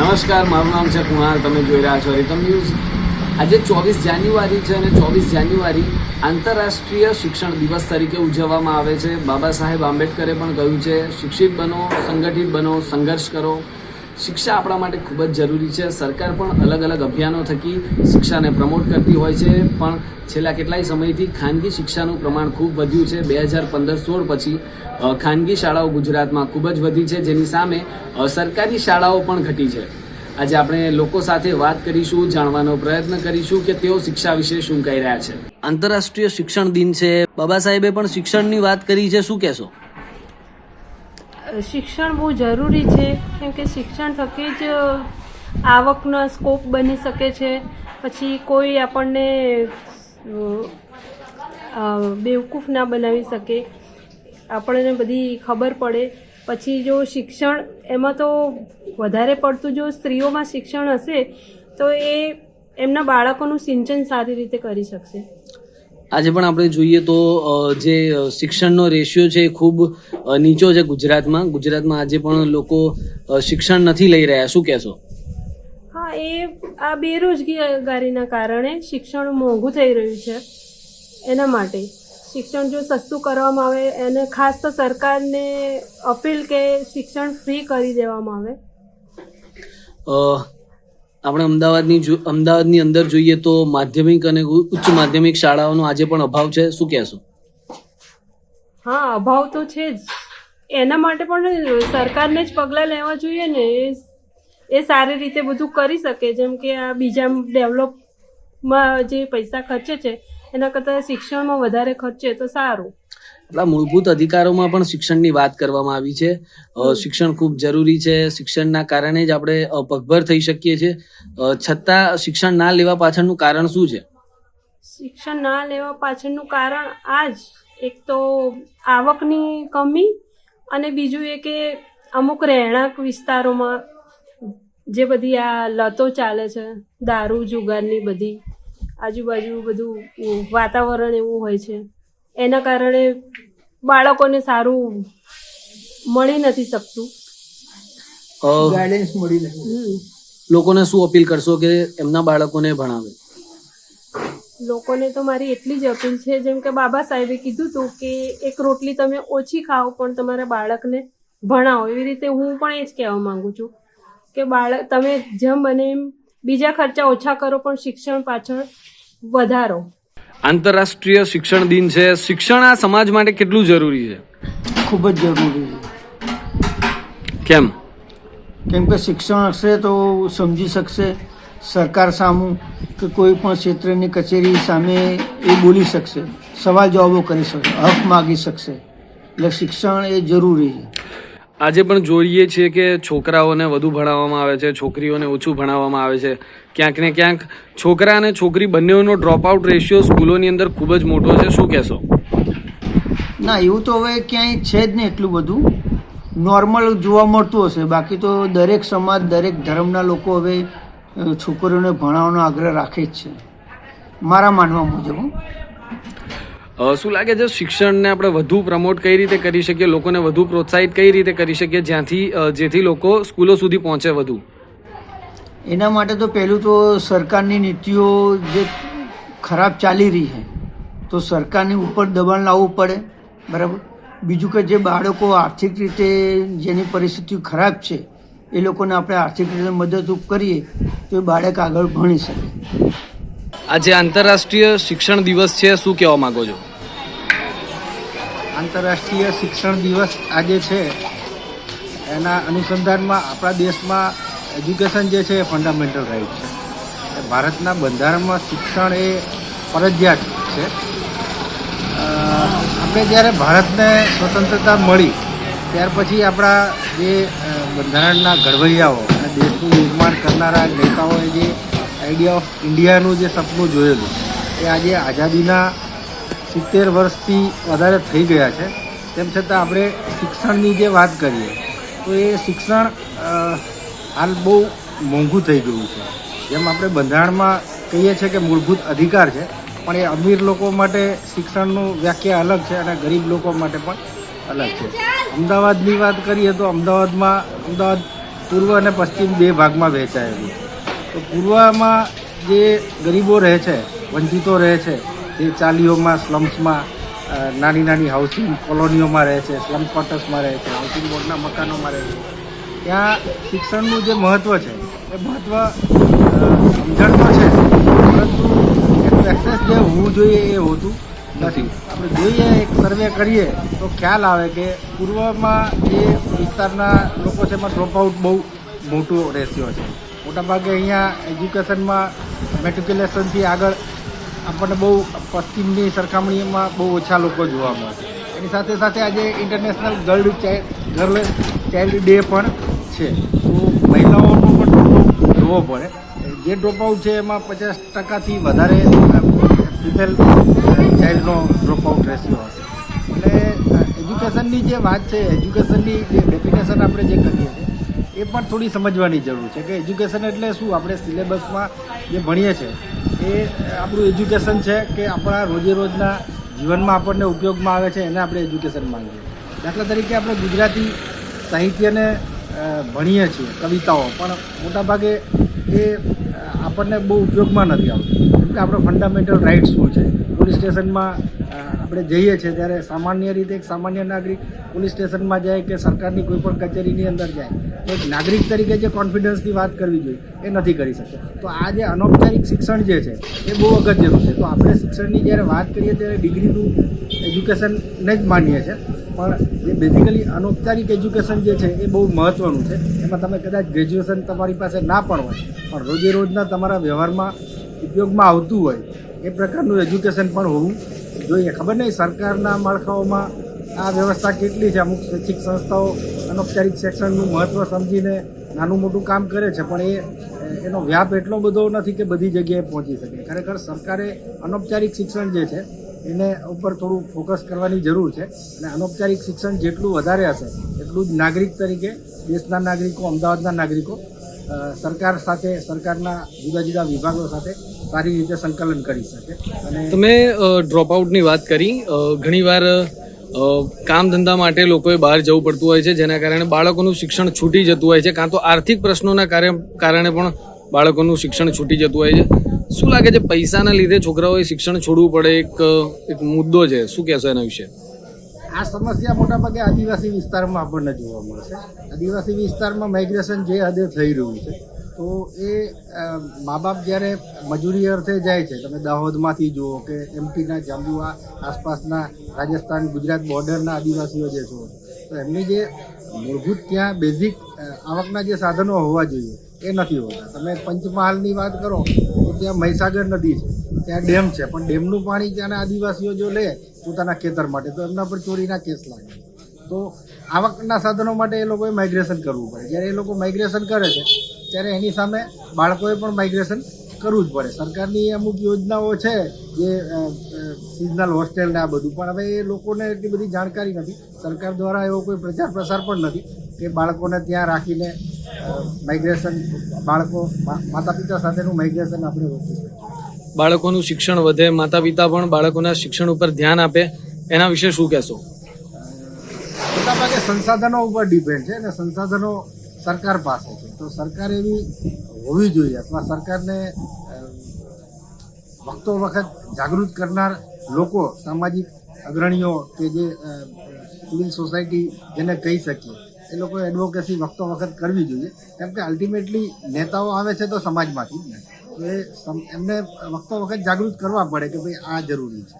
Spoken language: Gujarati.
નમસ્કાર, મારું નામ છે કુણાલ, તમે જોઈ રહ્યા છો રીતમ ન્યૂઝ. આજે ચોવીસ જાન્યુઆરી છે અને ચોવીસ જાન્યુઆરી આંતરરાષ્ટ્રીય શિક્ષણ દિવસ તરીકે ઉજવવામાં આવે છે. બાબા સાહેબ આંબેડકરે પણ કહ્યું છે, શિક્ષિત બનો, સંગઠિત બનો, સંઘર્ષ કરો. શિક્ષા આપણા માટે ખૂબ જ જરૂરી છે. સરકાર પણ અલગ અલગ અભિયાનો થકી શિક્ષાને પ્રમોટ કરતી હોય છે. પણ છેલ્લા કેટલાય સમયથી ખાનગી શિક્ષાનું પ્રમાણ ખૂબ વધ્યું છે. બે હજાર પંદર સોળ પછી ખાનગી શાળાઓ ગુજરાતમાં ખૂબ જ વધી છે. જેની સામે સરકારી શાળાઓ પણ ઘટી છે. આજે આપણે લોકો સાથે વાત કરીશું, જાણવાનો પ્રયત્ન કરીશું કે તેઓ શિક્ષા વિશે શું કહી રહ્યા છે. આંતરરાષ્ટ્રીય શિક્ષણ દિન છે. બાબા સાહેબે પણ શિક્ષણની વાત કરી છે. શું કહેશો? શિક્ષણ બહુ જરૂરી છે, કેમ કે શિક્ષણ થકી જ આવકનો સ્કોપ બની શકે છે. પછી કોઈ આપણને બેવકૂફ ના બનાવી શકે. આપણને બધી ખબર પડે. પછી જો શિક્ષણ, એમાં તો વધારે પડતું જો સ્ત્રીઓમાં શિક્ષણ હશે, તો એ એમના બાળકોનું સિંચન સારી રીતે કરી શકશે. આજે પણ આપણે જોઈએ તો જે શિક્ષણનો રેશિયો છે એ ખૂબ નીચો છે ગુજરાતમાં. ગુજરાતમાં આજે પણ લોકો શિક્ષણ નથી લઈ રહ્યા. શું કહેશો? હા એ આ બેરોજગારીના કારણે શિક્ષણ મોંઘું થઈ રહ્યું છે એના માટે. શિક્ષણ જો સસ્તું કરવામાં આવે એને ખાસ તો સરકારને અપીલ કે શિક્ષણ ફ્રી કરી દેવામાં આવે. આપણે અમદાવાદની અમદાવાદની અંદર જોઈએ તો માધ્યમિક અને ઉચ્ચ માધ્યમિક શાળાઓનો આજે પણ અભાવ છે. શું કહેશો? હા, અભાવ તો છે જ. એના માટે પણ સરકારને જ પગલાં લેવા જોઈએ ને. એ સારી રીતે બધું કરી શકે. જેમ કે આ બીજા ડેવલપમાં જે પૈસા ખર્ચે છે, એના કરતાં શિક્ષણમાં વધારે ખર્ચે તો સારું. આપણા મૂળભૂત અધિકારોમાં પણ શિક્ષણની વાત કરવામાં આવી છે. શિક્ષણ ખૂબ જરૂરી છે. શિક્ષણના કારણે જ આપણે પગભર થઈ શકીએ છીએ. છતાં શિક્ષણ ના લેવા પાછળનું કારણ શું છે? શિક્ષણ ના લેવા પાછળનું કારણ આ જ એક તો આવકની કમી અને બીજું એ કે અમુક રહેણાંક વિસ્તારોમાં જે બધી આ લતો ચાલે છે, દારૂ, જુગારની બધી, આજુબાજુ બધું વાતાવરણ એવું હોય છે. એના કારણે બાળકોને સારું મળી નથી શકતું. ગાઈડન્સ મળી નથી. લોકોને શું અપીલ કરશો કે એમના બાળકોને ભણાવે? લોકોને તો મારી એટલી જ અપીલ છે જેમ કે બાબા સાહેબે કીધું હતું કે એક રોટલી તમે ઓછી ખાઓ પણ તમારા બાળકને ભણાવો. એવી રીતે હું પણ એ જ કહેવા માંગુ છું કે બાળક તમે જેમ બને એમ બીજા ખર્ચા ઓછા કરો પણ શિક્ષણ પાછળ વધારો. આંતરરાષ્ટ્રીય શિક્ષણ દિન છે. શિક્ષણ આ સમાજ માટે કેટલું જરૂરી છે? ખૂબ જ જરૂરી છે. કેમ? કેમ કે શિક્ષણ હશે તો સમજી શકશે. સરકાર સામું કે કોઈ પણ ક્ષેત્રની કચેરી સામે એ બોલી શકશે. સવાલ જવાબો કરી શકશે હક માગી શકશે. એટલે શિક્ષણ એ જરૂરી છે. આજે પણ જોઈએ છીએ કે છોકરાઓને વધુ ભણાવવામાં આવે છે છોકરીઓને ઓછું ભણાવવામાં આવે છે. ક્યાંક ને ક્યાંક છોકરા અને છોકરી બંનેઓનો ડ્રોપ આઉટ રેશિયો સ્કૂલોની અંદર ખૂબ જ મોટો છે. શું કહેશો? ના એવું તો હવે ક્યાંય છે જ નહીં એટલું બધું. નોર્મલ જોવા મળતું હશે. બાકી તો દરેક સમાજ દરેક ધર્મના લોકો હવે છોકરીઓને ભણાવવાનો આગ્રહ રાખે જ છે. મારા માનવા મુજબ હો. શું લાગે છે શિક્ષણને આપણે વધુ પ્રમોટ કઈ રીતે કરી શકીએ? લોકોને વધુ પ્રોત્સાહિત કઈ રીતે કરી શકીએ? જ્યાંથી જેથી લોકો સ્કૂલો સુધી પહોંચે વધુ. એના માટે તો પહેલું તો સરકારની નીતિઓ જે ખરાબ ચાલી રહી છે તો સરકારની ઉપર દબાણ લાવવું પડે બરાબર? બીજું કે જે બાળકો આર્થિક રીતે જેની પરિસ્થિતિ ખરાબ છે એ લોકોને આપણે આર્થિક રીતે મદદરૂપ કરીએ તો એ બાળક આગળ ભણી શકે. આજે આંતરરાષ્ટ્રીય શિક્ષણ દિવસ છે શું કહેવા માંગો છો? આંતરરાષ્ટ્રીય શિક્ષણ દિવસ આજે છે. એના અનુસંધાનમાં આપણા દેશમાં એજ્યુકેશન જે છે એ ફંડામેન્ટલ રાઇટ છે. ભારતના બંધારણમાં શિક્ષણ એ ફરજિયાત છે. આપણે જ્યારે ભારતને સ્વતંત્રતા મળી, ત્યાર પછી આપણા જે બંધારણના ઘડવૈયાઓ અને દેશનું નિર્માણ કરનારા નેતાઓએ જે આઈડિયા ઓફ ઇન્ડિયાનું જે સપનું જોયેલું, એ આજે આઝાદીના સિત્તેર વર્ષથી વધારે થઈ ગયા છે. તેમ છતાં આપણે શિક્ષણની જે વાત કરીએ, તો એ શિક્ષણ હાલ બહુ મોંઘું થઈ ગયું છે. જેમ આપણે બંધારણમાં કહીએ છીએ કે મૂળભૂત અધિકાર છે, પણ એ અમીર લોકો માટે શિક્ષણનું વ્યાખ્યા અલગ છે અને ગરીબ લોકો માટે પણ અલગ છે. અમદાવાદની વાત કરીએ તો અમદાવાદમાં, અમદાવાદ પૂર્વ અને પશ્ચિમ બે ભાગમાં વહેંચાયેલું તો પૂર્વમાં જે ગરીબો રહે છે, વંચિતો રહે છે, જે ચાલીઓમાં સ્લમ્સમાં નાની નાની હાઉસિંગ કોલોનીઓમાં રહે છે સ્લમ ક્વાર્ટર્સમાં રહે છે હાઉસિંગ બોર્ડના મકાનોમાં રહે છે ત્યાં શિક્ષણનું જે મહત્ત્વ છે, એ મહત્ત્વ સમજણ તો છે, પરંતુ એનું એક્સેસ જે હોવું જોઈએ એ હોતું નથી. આપણે જોઈએ, એક સર્વે કરીએ, તો ખ્યાલ આવે કે પૂર્વમાં જે વિસ્તારના લોકો છે, એમાં ડ્રોપ આઉટ બહુ મોટો રેશિયો છે. મોટાભાગે અહીંયા એજ્યુકેશનમાં મેટ્રિક્યુલેશનથી આગળ આપણને બહુ પશ્ચિમની સરખામણીમાં બહુ ઓછા લોકો જોવા મળે છે. એની સાથે સાથે આજે international girl girl child day પણ છે. તો મહિલાઓનો પણ ડ્રોપઆઉટ જોવો પડે. જે ડ્રોપઆઉટ છે એમાં પચાસ ટકાથી વધારે ફિમેલ ચાઇલ્ડનો ડ્રોપઆઉટ રેશિયો હશે. એટલે એજ્યુકેશનની જે વાત છે એજ્યુકેશનની જે ડેફિનેશન આપણે જે કરીએ છીએ, એ પણ થોડી સમજવાની જરૂર છે કે એજ્યુકેશન એટલે શું? આપણે સિલેબસમાં જે ભણીએ છીએ, એ આપણું એજ્યુકેશન છે કે આપણા રોજે રોજના જીવનમાં આપણને ઉપયોગમાં આવે છે એને આપણે એજ્યુકેશન માંગીએ દાખલા તરીકે આપણે ગુજરાતી સાહિત્યને ભણીએ છીએ, કવિતાઓ, પણ મોટાભાગે એ આપણને બહુ ઉપયોગમાં નથી આવતું. કેમ કે આપણો ફંડામેન્ટલ રાઇટ શું છે? પોલીસ સ્ટેશનમાં આપણે જઈએ છીએ ત્યારે સામાન્ય રીતે એક સામાન્ય નાગરિક પોલીસ સ્ટેશનમાં જાય કે સરકારની કોઈ પણ કચેરીની અંદર જાય એક નાગરિક તરીકે જે કોન્ફિડન્સની વાત કરવી જોઈએ એ નથી કરી શકતો તો આ જે અનૌપચારિક શિક્ષણ જે છે, એ બહુ અગત્યનું છે. તો આપણે શિક્ષણની જ્યારે વાત કરીએ ત્યારે ડિગ્રીનું એજ્યુકેશનને જ માનીએ છીએ, પણ જે બેઝિકલી અનૌપચારિક એજ્યુકેશન જે છે, એ બહુ મહત્ત્વનું છે. એમાં તમે કદાચ ગ્રેજ્યુએશન તમારી પાસે ના પણ હોય, પણ રોજે રોજના તમારા વ્યવહારમાં ઉપયોગમાં આવતું હોય, એ પ્રકારનું એજ્યુકેશન પણ હોવું જોઈએ. ખબર નહીં સરકારના માળખાઓમાં આ વ્યવસ્થા કેટલી છે? અમુક શૈક્ષિક સંસ્થાઓ અનૌપચારિક શિક્ષણનું મહત્ત્વ સમજીને નાનું મોટું કામ કરે છે, પણ એ, એનો વ્યાપ એટલો બધો નથી કે બધી જગ્યાએ પહોંચી શકે. ખરેખર સરકારે અનૌપચારિક શિક્ષણ જે છે, એને ઉપર થોડું ફોકસ કરવાની જરૂર છે. અને અનૌપચારિક શિક્ષણ જેટલું વધારે હશે, એટલું જ નાગરિક તરીકે દેશના નાગરિકો, અમદાવાદના નાગરિકો સરકાર સાથે, સરકારના જુદા જુદા વિભાગો સાથે સારી રીતે સંકલન કરી શકે. અને તમે ડ્રોપ આઉટની વાત કરી. ઘણીવાર કામ ધંધા માટે લોકોએ બહાર જવું પડતું હોય છે જેના કારણે બાળકોનું શિક્ષણ છૂટી જતું હોય છે કાં તો આર્થિક પ્રશ્નોના કારે- કારણે પણ બાળકોનું શિક્ષણ છૂટી જતું હોય છે. શું લાગે છે પૈસાના લીધે છોકરાઓએ શિક્ષણ છોડવું પડે? એક એક મુદ્દો છે. શું કહેશો એના વિશે? આ સમસ્યા મોટાભાગે આદિવાસી વિસ્તારમાં આપણને જોવા મળશે આદિવાસી વિસ્તારમાં માઇગ્રેશન જે હદે થઈ રહ્યું છે તો એ મા બાપ જ્યારે મજૂરી અર્થે જાય છે, તમે દાહોદમાંથી જુઓ કે એમપીના જાંબુઆ આસપાસના રાજસ્થાન, ગુજરાત બોર્ડરના આદિવાસીઓ જે છો, તો એમની જે મૂળભૂત ત્યાં બેઝિક આવકના જે સાધનો હોવા જોઈએ, એ નથી હોતા. તમે પંચમહાલની વાત કરો, તો ત્યાં મહીસાગર નદી છે, ત્યાં ડેમ છે, પણ ડેમનું પાણી ત્યાંના આદિવાસીઓ જો લે, પોતાના ખેતર માટે, તો એમના પર ચોરીના કેસ લાગે. તો આવકના સાધનો માટે એ લોકોએ માઇગ્રેશન કરવું પડે. જ્યારે એ લોકો માઇગ્રેશન કરે છે ત્યારે એની સામે બાળકોએ પણ માઇગ્રેશન કરવું જ પડે. સરકારની અમુક યોજનાઓ છે જે સિઝનલ હોસ્ટેલ ને આ બધું. પણ હવે એ લોકોને એટલી બધી જાણકારી નથી. સરકાર દ્વારા એવો કોઈ પ્રચાર પ્રસાર પણ નથી કે બાળકોને ત્યાં રાખીને માઇગ્રેશન બાળકો માતા પિતા સાથેનું માઇગ્રેશન આપણે રોકી બાળકોનું શિક્ષણ વધે માતા પિતા પણ બાળકોના શિક્ષણ ઉપર ધ્યાન આપે. એના વિશે શું કહેશો? મોટાભાગે સંસાધનો ઉપર ડિપેન્ડ છે અને સંસાધનો સરકાર પાસે છે. તો સરકાર એવી હોવી જોઈએ અથવા સરકારને વખતો વખત જાગૃત કરનાર લોકો, સામાજિક અગ્રણીઓ કે જે સિવિલ સોસાયટી જેને કહી શકીએ, એ લોકો એડવોકેસી વખતો વખત કરવી જોઈએ. કેમ કે અલ્ટિમેટલી નેતાઓ આવે છે તો સમાજમાંથી જ ને. તો એ એમને વખતો વખત જાગૃત કરવા પડે કે ભાઈ આ જરૂરી છે.